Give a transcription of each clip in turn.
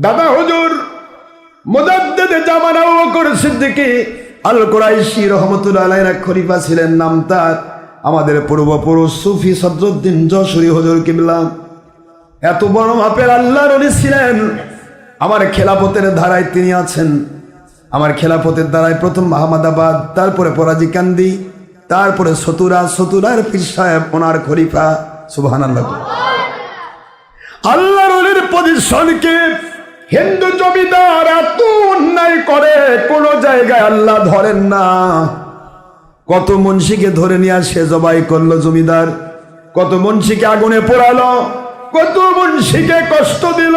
দাদা হুজুর ছিলেন আমাদের পূর্বপুরুষ সুফি হুজুর এত বড় ছিলেন। আমার খেলাপথের ধারায় তিনি আছেন। আমার খেলাপথের দ্বারায় প্রথম আহমদাবাদ, তারপরে পরাজি কান্দি, তারপরে সতুরা, সতুরার পীর সাহেব, ওনার খলিফা। সুবহান আল্লাহ আল্লাহর অলির পজিশনকে হিন্দু জমিদার এত অন্যায় করে, কোন জায়গায় আল্লাহ ধরেন না। কত মুন্সিকে ধরে নিয়ে সে জবাই করল জমিদার। কত মুন্সিকে আগুনে পোড়ালো, কত মুন্সিকে কষ্ট দিল।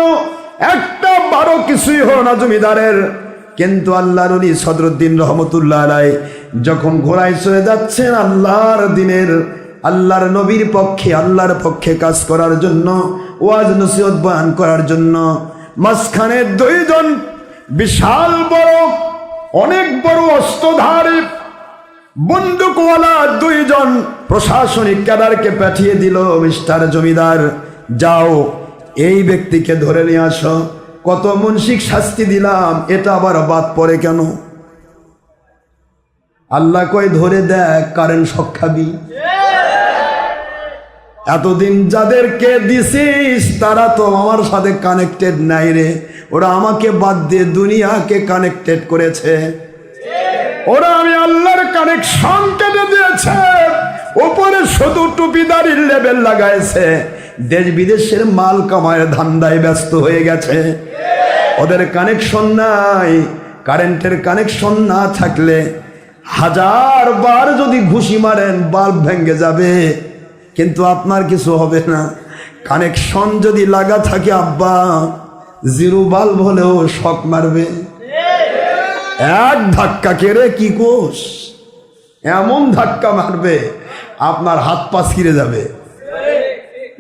একটা বারো কিছুই হলো না জমিদারের। কিন্তু আল্লাহর অলি সদরুদ্দিন রহমতুল্লাহ আলাই যখন ঘোড়ায় চলে যাচ্ছেন আল্লাহর দিনের, আল্লাহর নবীর পক্ষে, আল্লাহর পক্ষে কাজ করার জন্য ওয়াজ নসিহত বয়ান করার জন্য মাঝখানে দুইজন বিশাল বড়, অনেক বড় অস্ত্রধারী। বন্দুকওয়ালা দুইজন প্রশাসনিক ক্যাডারকে পাঠিয়ে দিল মিস্টার জমিদার। যাও, এই ব্যক্তিকে ধরে নিয়ে আসো। কত মুন্সিক শাস্তি দিলাম, এটা আবার বাদ পড়ে কেন? আল্লাহ কয়, ধরে দেখ কারেন্ট শখ খাবি এতদিন যাদেরকে দিছিস, তারা তো আমার সাথে কানেক্টেড নাই রে। ওরা আমাকে বাদ দিয়ে দুনিয়াকে কানেক্টেড করেছে। ওরা আমি আল্লাহর কানেকশন কেটে দিয়েছে। উপরে শুধু টুপিদারির লেভেল লাগাইছে। দেশ বিদেশের মাল কামায় ধান্দায় ব্যস্ত হয়ে গেছে। ওদের কানেকশন নাই। কারেন্টের কানেকশন না থাকলে হাজার বার যদি ঘুষি মারেন, বাল্ব ভেঙে যাবে। কিন্তু আপনার কিছু হবে না। কানেকশন যদি লাগা থাকে, আব্বা, জিরো বাল্ব হলেও শখ মারবে। এক ধাক্কা কেড়ে কি কোষ? এমন ধাক্কা মারবে, আপনার হাত পা ছিঁড়ে যাবে।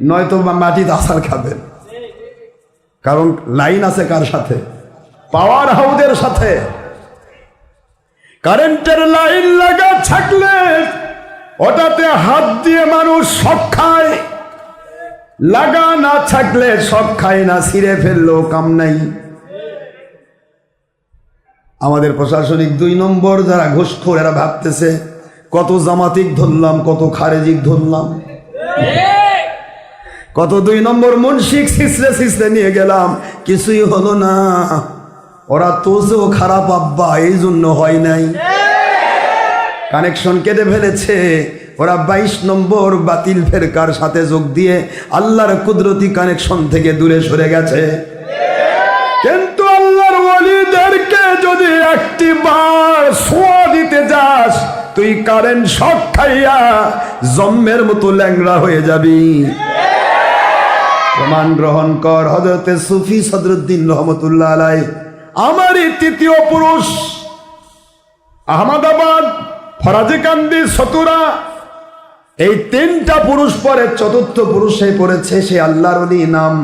নয়তো বা মাটিতে আসার খাবেন কারণ লাইন আছে কার সাথে? পাওয়ার হাউদের সাথে। কারেন্টের লাইন লাগা থাকলে ওটাতে হাত দিয়ে মানুষ সব খায়। লাগা না থাকলে সব খায় না, ছিঁড়ে ফেলল, কাম নাই। আমাদের প্রশাসনিক দুই নম্বর যারা ঘুষখোর, এরা ভাবতেছে, কত জামাতিক ধরলাম, কত খারেজিক ধরলাম। কত দুই নম্বর মুন্সিক সিসরে সিসরে নিয়ে গেলাম, কিছুই হলো না। ওরা তোজেও খারাপ আব্বা এই জন্য হয় নাই। কানেকশন কেটে ফেলেছে। ওরা বাইশ নম্বর বাতিল ফেরকার সাথে যোগ দিয়ে আল্লাহর কুদরতি কানেকশন থেকে দূরে সরে গেছে। কিন্তু আল্লাহর ওলিদেরকে যদি একটি বার সোয়া দিতে যাস, তুই কারেন্ট শক খাইয়া জম্মের মতো ল্যাংড়া হয়ে যাবি। প্রমাণ গ্রহণ কর হজরতে সুফি সদরুদ্দিন রহমতুল্লাহ আলাই আমারই তৃতীয় পুরুষ আহমদাবাদ ফরাজিকান্দি সতুরা, এই তিনটা পুরুষ পরে, চতুর্থ পুরুষে পড়েছে সে আল্লাহর অলি নাম।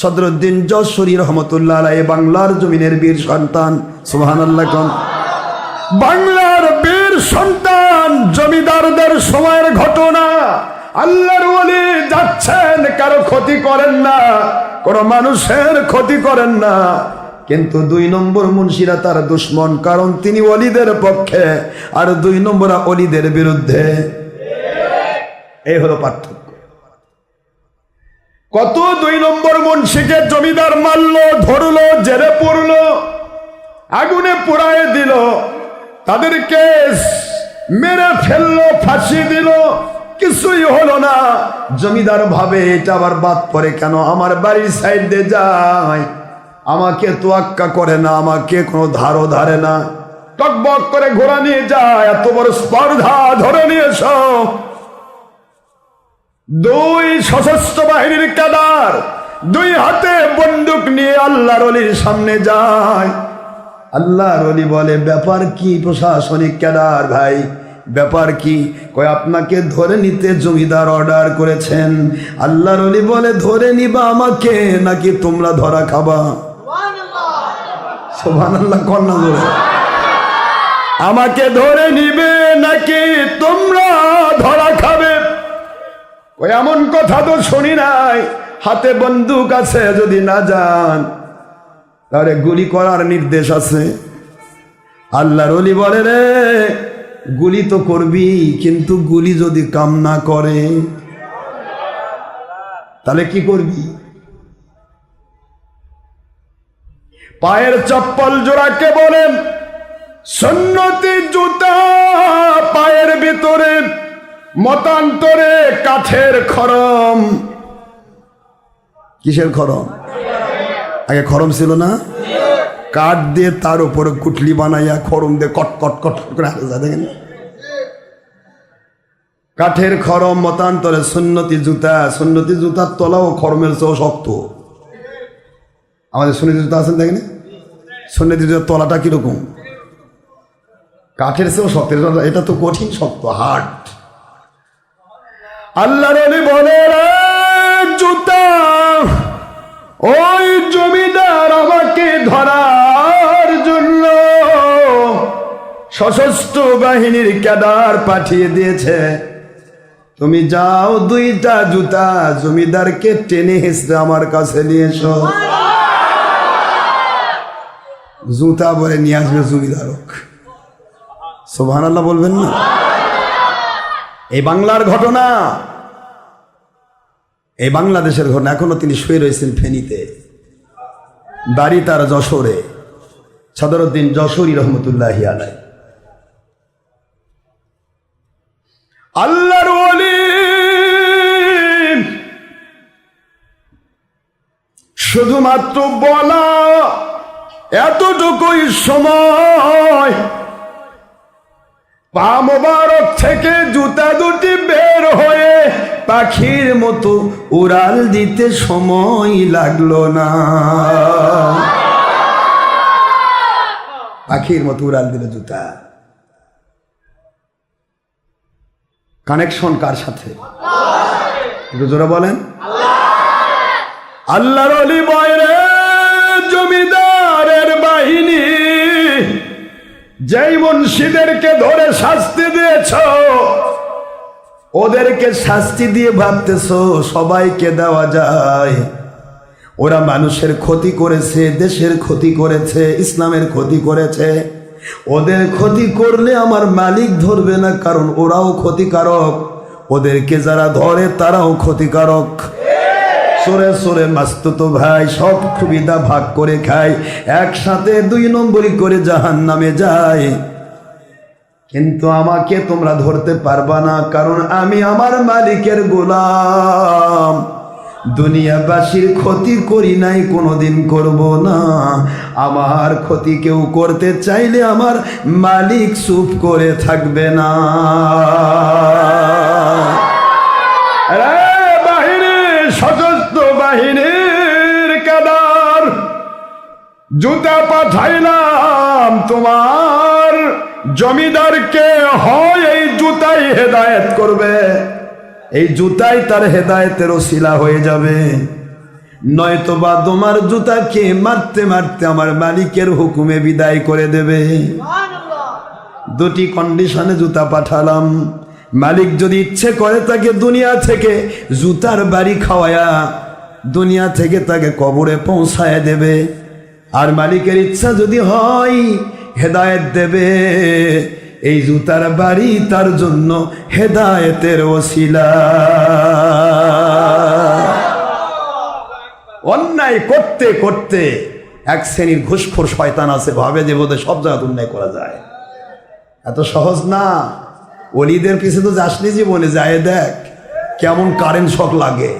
সদরুদ্দিন যশোরী রহমতুল্লাহ আলাই বাংলার জমিনের বীর সন্তান। সুহান আল্লাহ কন। বাংলার বীর সন্তান, জমিদারদের সময়ের ঘটনা। আল্লাহর ওলি যাচ্ছেন, কারও ক্ষতি করেন না, কোন মানুষের ক্ষতি করেন না। কিন্তু দুই নম্বর মুন্সিরা তার দুশ্মন, কারণ তিনি অলিদের পক্ষে আর দুই নম্বর অলিদের বিরুদ্ধে। এই হলো পার্থক্য। কত দুই নম্বর মুন্সিকে জমিদার মারলো, ধরলো, জেলে পড়ল আগুনে পোড়ায় দিল, তাদের কেস মেরে ফেলল, ফাঁসি দিল, কিছুই হলো না। জমিদার ভাবে এটা আবার বাদ পরে কেন? আমার বাড়ির সাইড দিয়ে যায়। আমাকে তোয়াক্কা করে না, আমাকে কোনো ধারও ধারে না। টকবক করে ঘোড়া নিয়ে যায়, এত বড় স্পর্ধা ধরে নিয়েছ। দুই সশস্ত্র বাহিনীর কাদার দুই হাতে বন্দুক নিয়ে আল্লাহর অলির সামনে যায়। আল্লাহর অলি বলে, ব্যাপার কি প্রশাসনিক ক্যাডার ভাই? ব্যাপার কি? কয়, আপনাকে ধরে নিতে জমিদার অর্ডার করেছেন। আল্লাহর অলি বলে, ধরে নিবা আমাকে, নাকি তোমরা ধরা খাবা? আমাকে ধরে নিবে নাকি তোমরা ধরা খাবে? এমন কথা তো শুনি নাই। হাতে বন্দুক আছে যদি না যান। তাহলে গুলি করার নির্দেশ আছে। আল্লাহর অলি বলে রে, গুলি তো করবি, কিন্তু গুলি যদি কাম না করে, তাহলে কি করবি? পায়ের চপ্পল জোড়াকে বলেন, সন্নতি জুতা পায়ের ভিতরে, মতান্তরে কাঠের খরম। কিসের খরম? আগে খরম ছিল না? কাঠ দিয়ে তার উপরে কুটলি বানাইয়া খরম দিয়ে কট কট কট করে হাতে দেখেন। কাঠের খরম, মতান্তরে সুন্নতি জুতা, সুন্নতি জুতার তলাও খরমের চেয়েও শক্ত। আমাদের সুন্নতি জুতা আছেন দেখেন? সুন্নতি জুতার তলাটা কীরকম? কাঠের চেয়েও শক্ত, এটা- তো কঠিন শক্ত হার্ড আল্লাহ বলে জুতা ওই জমিদার আমাকে ধরার জন্য সশস্ত্র বাহিনীর ক্যাডার পাঠিয়ে দিয়েছে। তুমি যাও দুইটা জুতা জমিদারকে টেনে হেসড়ে আমার কাছে নিয়ে এসো। জুতা পরে নিয়ে আসবে জমিদারক সোভান আল্লাহ বলবেন না? এই বাংলার ঘটনা, এই বাংলাদেশের ঘটনা, এখনও তিনি শুয়ে রয়েছেন ফেনীতে। বাড়ি তার যশোরে সদরুদ্দিন যশোরী রহমতুল্লাহ আলাই আল্লাহর শুধুমাত্র বলা এতটুকুই সময়। থেকে জুতা দুটি বের হয়ে পাখির মতো উড়াল দিতে সময় লাগল না। পাখির মতো উড়াল দিল জুতা। কানেকশন কার সাথে? বলেন। আল্লাহর অলি বয়রে জমিদারের যেই মুন্সিদেরকে ধরে শাস্তি দিয়েছ, ওদেরকে শাস্তি দিয়ে ভাবতেছ সবাইকে দেওয়া যায়। ওরা মানুষের ক্ষতি করেছে, দেশের ক্ষতি করেছে, ইসলামের ক্ষতি করেছে। ওদের ক্ষতি করলে আমার মালিক ধরবে না, কারণ ওরাও ক্ষতিকারক। ওদেরকে যারা ধরে তারাও ক্ষতিকারক। সরে সরে মাস্তুত ভাই, সব সুবিধা ভাগ করে খায় একসাথে দুই নম্বরই করে জাহান নামে যায় কিন্তু আমাকে তোমরা ধরতে পারবা না, কারণ আমি আমার মালিকের গোলাম। দুনিয়াবাসীর ক্ষতি করি নাই, কোনোদিন করব না। আমার ক্ষতি কেউ করতে চাইলে আমার মালিক চুপ করে থাকবে না রে বাহিনী সশস্ত্র বাহিনীর কাদার জুতা পাঠাইলাম তোমার জমিদারকে, হয় এই জুতাই হেদায়েত করবে। এই জুতাই তার হেদায়েতের শিলা হয়ে যাবে। নয়তো বা তোমার জুতাকে মারতে মারতে আমার মালিকের হুকুমে বিদায় করে দেবে। দুটি কন্ডিশনে জুতা পাঠালাম। মালিক যদি ইচ্ছে করে তাকে দুনিয়া থেকে জুতার বাড়ি খাওয়ায়া, দুনিয়া থেকে তাকে কবরে পৌঁছায় দেবে। আর মালিকের ইচ্ছা যদি হয়, হেদায়েত দেবে। এই জুতার বাড়ি তার জন্য হেদায়েতের ওসিলা। অন্যায় করতে করতে এক শ্রেণির ঘুষখোর শয়তান আছে, ভাবে যে বোধহয় সব জায়গায় অন্যায় করা যায়। এত সহজ না। অলিদের পিছে তো যাসনি জীবনে যায় দেখ, কেমন কারেন্ট শক লাগে।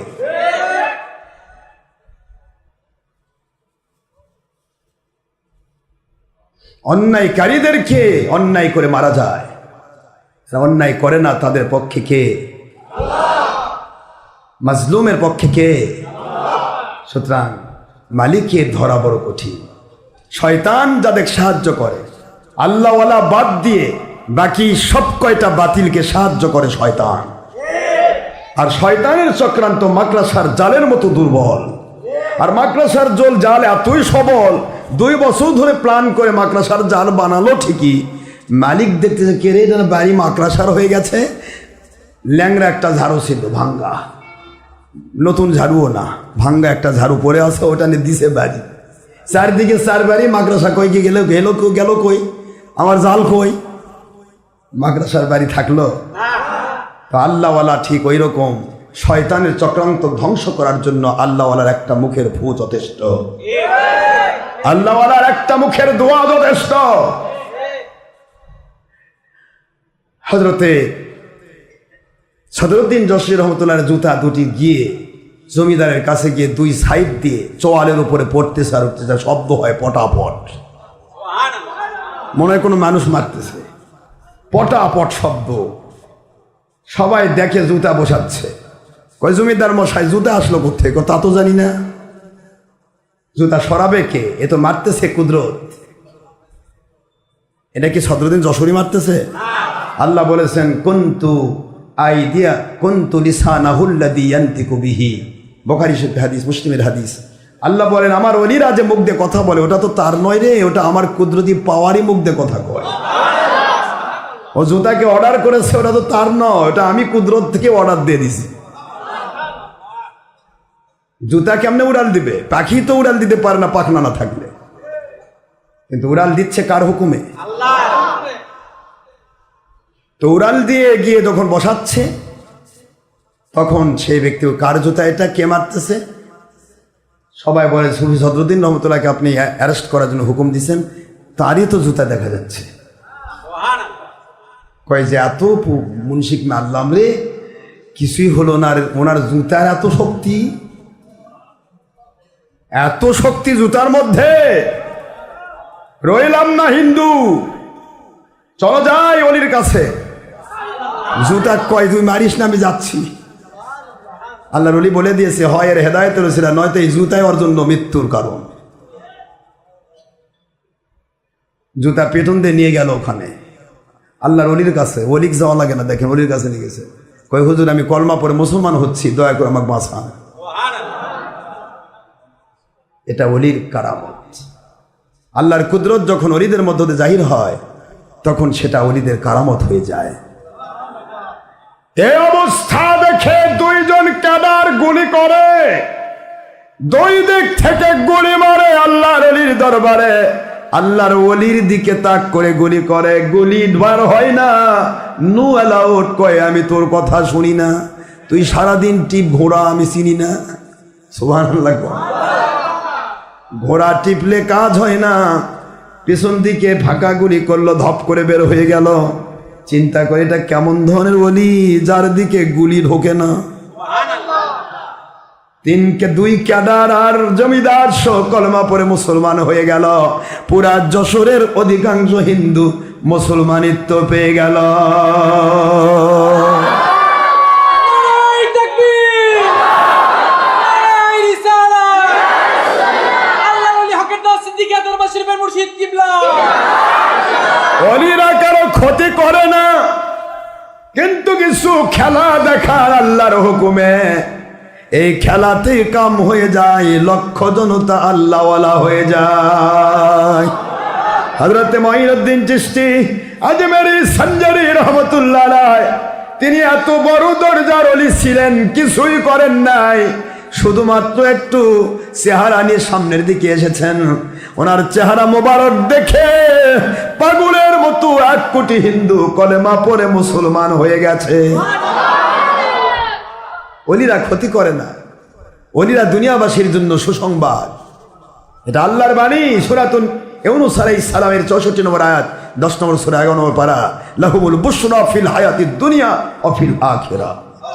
অন্যায়কারীদেরকে অন্যায় করে মারা যায়। অন্যায় করে না, তাদের পক্ষে কে? মাজলুমের পক্ষে কে? সুতরাং মালিকের ধরা বড় কঠিন। শয়তান যাদের সাহায্য করে, আল্লাহওয়ালা বাদ দিয়ে বাকি সব কয়টা বাতিলকে সাহায্য করে শয়তান। আর শয়তানের চক্রান্ত মাকড়াসার জালের মতো দুর্বল। আর মাকড়াসার জল, জাল এতই সবল দুই বছর ধরে প্ল্যান করে মাকড়াসার জাল বানালো ঠিকই। মালিক দেখতেছে কেড়ে যেন বাড়ি মাকড়াসার হয়ে গেছে? ল্যাংরা একটা ঝাড়ু ছিল, ভাঙ্গা। নতুন ঝাড়ুও না, ভাঙ্গা একটা ঝাড়ু পরে আছে, ওটা নিয়ে দিছে বাড়ি। চারদিকে বাড়ি, মাকড়াসা কই কি গেল গেল কই গেল কই? আমার জাল কই? মাকড়াসার বাড়ি থাকল? আল্লাহওয়ালা ঠিক ওই রকম। শয়তানের চক্রান্ত ধ্বংস করার জন্য আল্লাহওয়ালার একটা মুখের ফু যথেষ্ট। আল্লাহওয়ালার একটা মুখের দোয়া যথেষ্ট। হজরতে সদরুদ্দিন জসির রহমতুল্লাহ জুতা দুটি গিয়ে জমিদারের কাছে গিয়ে দুই সাইড দিয়ে চোয়ালের উপরে পড়তেছে আর উঠতেছে শব্দ হয় পটাপট। মনে হয় কোনো মানুষ মারতেছে। পটাপট শব্দ। সবাই দেখে জুতা বসাচ্ছে। কয় জমিদার মশাই, জুতা আসলো কোথেকে তা তো জানি না। জুতা সরাবে কে? এ তো মারতেছে কুদরত। এটা কি সদরদিন যশোরী মারতেছে? আল্লাহ বলেছেন, কুন্তু আই দিয়া কুন্তু লিসানাহুল্লাদি ইয়ান্তিকু বিহি। বখারি হাদিস, মুসলিমের হাদিস। আল্লাহ বলেন, আমার অলিরা যে মুখ দিয়ে কথা বলে, ওটা তো তার নয় রে, ওটা আমার কুদরতি পাওয়ারই মুখ দিয়ে কথা কয়। ও জুতাকে অর্ডার করেছে, ওটা তো তার নয়, ওটা আমি কুদরত থেকে অর্ডার দিয়ে দিছি। জুতা কেমনে উড়াল দিবে? পাখি তো উড়াল দিতে পারে না, পাখনা না থাকলে। কিন্তু উড়াল দিচ্ছে কার হুকুমে? তো উড়াল দিয়ে গিয়ে যখন বসাচ্ছে, তখন সেই ব্যক্তি, কার জুতা এটা? কে মারতেছে? সবাই বলে, সুফি সদরুদ্দিন রহমতুল্লাহকে আপনি অ্যারেস্ট করার জন্য হুকুম দিচ্ছেন তারই তো জুতা দেখা যাচ্ছে। কয় যে, এত মুন্সিক মারলাম রে। কিছুই হলো না ওনার জুতার এত শক্তি। এত শক্তি জুতার মধ্যে। রইলাম না হিন্দু। চলো যাই অলির কাছে। জুতা কয়, তুই মারিস না, আমি যাচ্ছি। আল্লাহ রলি বলে দিয়েছে, হয় এর হেদায়তের ছিল নয়তো এই জুতাই ওর জন্য মৃত্যুর কারণ। জুতা পেটন দিয়ে নিয়ে গেল ওখানে। আল্লাহর অলির কাছে অলিক যাওয়া লাগে না, দেখেন অলির কাছে নিয়ে গেছে। কয়, হুজুর, আমি কলমা পরে মুসলমান হচ্ছি, দয়া করে আমাকে বাঁচান। এটা অলির কারামত। আল্লাহর কুদরত যখন অলিদের মধ্য জাহির হয়, তখন সেটা অলিদের কারামত হয়ে যায়। এই অবস্থা দেখে দুইজন ক্যাডার গুলি করে। দুই দিক থেকে গুলি মারে আল্লাহর অলির দরবারে। আল্লাহর অলির দিকে তাক করে গুলি করে। গুলি বার হয় না। নু অ্যালাউড কয়, আমি তোর কথা শুনি না। তুই সারাদিন টিপ ঘোড়া আমি চিনি না। সুহান ঘোড়া টিপলে কাজ হয় না। পেছন দিকে ফাঁকা গুলি করল, ধপ করে বের হয়ে গেল। চিন্তা করে এটা কেমন ধরনের বলি, যার দিকে গুলি ঢোকে না। তিনকে দুই ক্যাডার আর জমিদার সহ কলমা পরে মুসলমান হয়ে গেল। পুরা যশোরের অধিকাংশ হিন্দু মুসলমানিত্ব পেয়ে গেল নারাই তাকবীর নারাই রিসালাত আল্লাহ ওলি হকের দাস সিদ্দিকিয়া দরবার শরীফের মুর্শিদ কিবলা অলিরা কারও ক্ষতি করে না কিন্তু কিছু খেলা দেখার আল্লাহর হুকুমে এই খেলাতে কাম হয়ে যায়, লক্ষ জনতা আল্লাহওয়ালা হয়ে যায়। হজরতে মহিনুদ্দিন চিস্তি আজমেরি সঞ্জারি রহমতুল্লাহ তিনি এত বড় দরজার অলি ছিলেন, কিছুই করেন নাই। শুধুমাত্র একটু চেহারা নিয়ে সামনের দিকে এসেছেন। ওনার চেহারা মোবারক দেখে পাগলের মতো এক কোটি হিন্দু কলেমা পরে মুসলমান হয়ে গেছে। অলিরা ক্ষতি করে না। অলিরা দুনিয়াবাসীর জন্য সুসংবাদ। এটা আল্লাহর বাণী, সুরাতুন ইউনুস আলাইহিস সালামের 64 নম্বর আয়াত 10 নম্বর সূরা 11 নম্বর পারা, লাহুমুল বুশরা ফিল হায়াতিদ দুনিয়া ও ফিল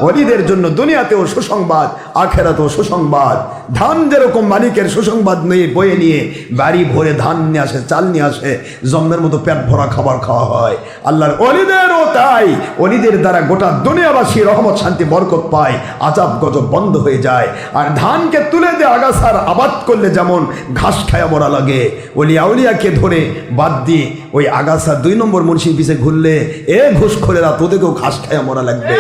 ওলিদের জন্য দুনিয়াতেও সুসংবাদ, আখেরাতেও সুসংবাদ। ধান যেরকম মালিকের সুসংবাদ নিয়ে বয়ে নিয়ে বাড়ি ভরে ধান নিয়ে আসে, চাল নিয়ে আসে, জন্মের মতো পেট ভরা খাবার খাওয়া হয়। আল্লাহর অলিদেরও তাই। অলিদের দ্বারা গোটা দুনিয়াবাসী রহমত, শান্তি, বরকত পায়, আজাব, গজব বন্ধ হয়ে যায়। আর ধানকে তুলে দিয়ে আগাছার আবাদ করলে যেমন ঘাস খায়া মরা লাগে। ওলি আউলিয়াকে ধরে বাদ দিয়ে ওই আগাছা দুই নম্বর মুন্সির পিছে ঘুরলে এ ঘুষ খোলেরা তোদেরকেও ঘাস খায়া মরা লাগবে।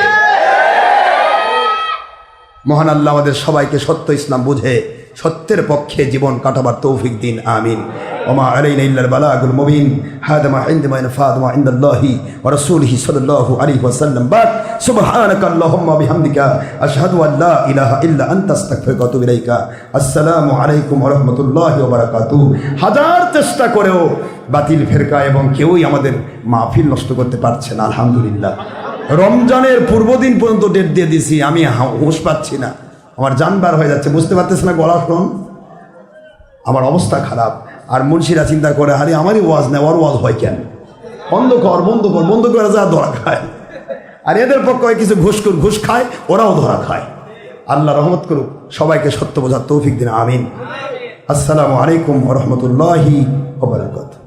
মহান আল্লাহ আমাদের সবাইকে সত্য ইসলাম বুঝে, সত্যের পক্ষে জীবন কাটাবার তৌফিক দিন, আমিন। ওমা আলাইনা ইল্লাল বালাগুল মুবিন, হাদা মা ইনদা মা ইনফাদ ইনদাল্লাহি ওয়া রাসূলিহি সাল্লাল্লাহু আলাইহি ওয়াসাল্লাম। বাক সুবহানাকা আল্লাহুম্মা বিহামদিকা, আশহাদু আল লা ইলাহা ইল্লা আনতা, আস্তাগফিরুকা ওয়া আতুবু ইলাইকা। আসসালামু আলাইকুম ওয়া রাহমাতুল্লাহি ওয়া বারাকাতু হাজার চেষ্টা করেও বাতিল ফেরকা এবং কেউই আমাদের মাহফিল নষ্ট করতে পারছে না, আলহামদুলিল্লাহ। রমজানের পূর্বদিন পর্যন্ত ডেট দিয়ে দিছি, আমি হা- হুঁশ পাচ্ছি না। আমার জানবার হয়ে যাচ্ছে, বুঝতে পারতেছে না গলা শোন। আমার অবস্থা খারাপ। আর মুন্সিরা চিন্তা করে, আরে আমারই ওয়াজ নেই ওর ওয়াজ হয় কেন? বন্ধ কর বন্ধ কর, বন্ধ করে যা ধরা খায়। আর এদের পক্ষে কিছু ঘুষ কর, ঘুষ খায়, ওরাও ধরা খায়। আল্লাহ রহমত করুক, সবাইকে সত্য বোঝার তৌফিক দিন, আমিন। আসসালামু আলাইকুম রহমতুল্লাহি ওবরাকাতুহু